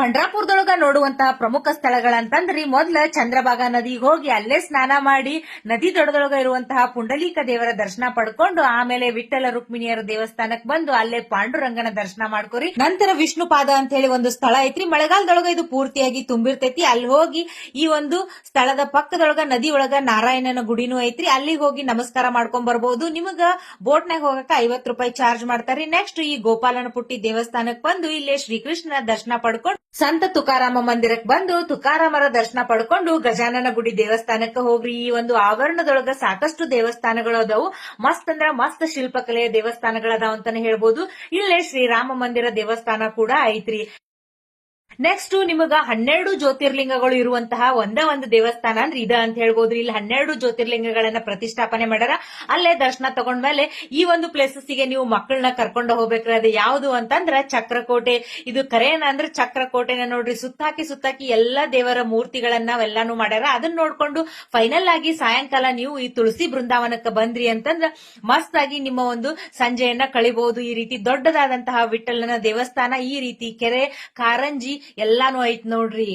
ಪಂಡ್ರಾಪುರದೊಳಗ ನೋಡುವಂತಹ ಪ್ರಮುಖ ಸ್ಥಳಗಳಂತಂದ್ರಿ ಮೊದ್ಲ ಚಂದ್ರಭಾಗ ನದಿಗೆ ಹೋಗಿ ಅಲ್ಲೇ ಸ್ನಾನ ಮಾಡಿ ನದಿ ದೊಡದೊಳಗ ಇರುವಂತಹ ಪುಂಡಲೀಕ ದೇವರ ದರ್ಶನ ಪಡ್ಕೊಂಡು ಆಮೇಲೆ ವಿಠಲ ರುಕ್ಮಿಣಿಯರ ದೇವಸ್ಥಾನಕ್ಕೆ ಬಂದು ಅಲ್ಲೇ ಪಾಂಡುರಂಗನ ದರ್ಶನ ಮಾಡ್ಕೊರಿ. ನಂತರ ವಿಷ್ಣು ಪಾದ ಅಂತ ಹೇಳಿ ಒಂದು ಸ್ಥಳ ಐತ್ರಿ. ಮಳೆಗಾಲದೊಳಗ ಇದು ಪೂರ್ತಿಯಾಗಿ ತುಂಬಿರ್ತೈತಿ. ಅಲ್ಲಿ ಹೋಗಿ ಈ ಒಂದು ಸ್ಥಳದ ಪಕ್ಕದೊಳಗ ನದಿ ಒಳಗ ನಾರಾಯಣನ ಗುಡಿನೂ ಐತ್ರಿ. ಅಲ್ಲಿಗೆ ಹೋಗಿ ನಮಸ್ಕಾರ ಮಾಡ್ಕೊಂಡ್ ಬರ್ಬೋದು. ನಿಮಗ ಬೋಟ್ನಾಗ ಹೋಗಕ್ಕೆ ಐವತ್ ರೂಪಾಯಿ ಚಾರ್ಜ್ ಮಾಡ್ತಾರೆ ನೆಕ್ಸ್ಟ್ ಈ ಗೋಪಾಲನ ಪುಟ್ಟಿ ದೇವಸ್ಥಾನಕ್ ಬಂದು ಇಲ್ಲೇ ಶ್ರೀಕೃಷ್ಣನ ದರ್ಶನ ಪಡ್ಕೊಂಡು ಸಂತ ತುಕಾರಾಮ ಮಂದಿರಕ್ಕೆ ಬಂದು ತುಕಾರಾಮರ ದರ್ಶನ ಪಡ್ಕೊಂಡು ಗಜಾನನ ಗುಡಿ ದೇವಸ್ಥಾನಕ್ಕೆ ಹೋಗ್ರಿ. ಈ ಒಂದು ಆವರಣದೊಳಗ ಸಾಕಷ್ಟು ದೇವಸ್ಥಾನಗಳು ಅದಾವು. ಮಸ್ತ್ ಅಂದ್ರ ಮಸ್ತ್ ಶಿಲ್ಪಕಲೆಯ ದೇವಸ್ಥಾನಗಳದಾವ ಅಂತಾನೆ ಹೇಳ್ಬೋದು. ಇಲ್ಲೇ ಶ್ರೀರಾಮ ಮಂದಿರ ದೇವಸ್ಥಾನ ಕೂಡ ಐತ್ರಿ. ನೆಕ್ಸ್ಟ್ ನಿಮಗ ಹನ್ನೆರಡು ಜ್ಯೋತಿರ್ಲಿಂಗಗಳು ಇರುವಂತಹ ಒಂದೇ ಒಂದು ದೇವಸ್ಥಾನ ಅಂದ್ರೆ ಇದ ಅಂತ ಹೇಳ್ಬೋದು ಇಲ್ಲಿ ಹನ್ನೆರಡು ಜ್ಯೋತಿರ್ಲಿಂಗಗಳನ್ನ ಪ್ರತಿಷ್ಠಾಪನೆ ಮಾಡ್ಯಾರ. ಅಲ್ಲೇ ದರ್ಶನ ತಗೊಂಡ್ಮೇಲೆ ಈ ಒಂದು ಪ್ಲೇಸಸ್ಗೆ ನೀವು ಮಕ್ಕಳನ್ನ ಕರ್ಕೊಂಡು ಹೋಗ್ಬೇಕ್ರಿ. ಅದು ಯಾವುದು ಅಂತಂದ್ರ ಚಕ್ರಕೋಟೆ. ಇದು ಕರೇನ ಅಂದ್ರೆ ಚಕ್ರಕೋಟೆನ ನೋಡ್ರಿ. ಸುತ್ತಾಕಿ ಸುತ್ತಾಕಿ ಎಲ್ಲಾ ದೇವರ ಮೂರ್ತಿಗಳನ್ನ ಎಲ್ಲಾನು ಮಾಡ್ಯಾರ. ಅದನ್ನ ನೋಡ್ಕೊಂಡು ಫೈನಲ್ ಆಗಿ ಸಾಯಂಕಾಲ ನೀವು ಈ ತುಳಸಿ ಬೃಂದಾವನಕ್ಕೆ ಬಂದ್ರಿ ಅಂತಂದ್ರ ಮಸ್ತ್ ಆಗಿ ನಿಮ್ಮ ಒಂದು ಸಂಜೆಯನ್ನ ಕಳಿಬಹುದು ಈ ರೀತಿ ದೊಡ್ಡದಾದಂತಹ ವಿಠಲನ ದೇವಸ್ಥಾನ ಈ ರೀತಿ ಕೆರೆ, ಕಾರಂಜಿ ಎಲ್ಲಾನು ಐತ್ ನೋಡ್ರಿ.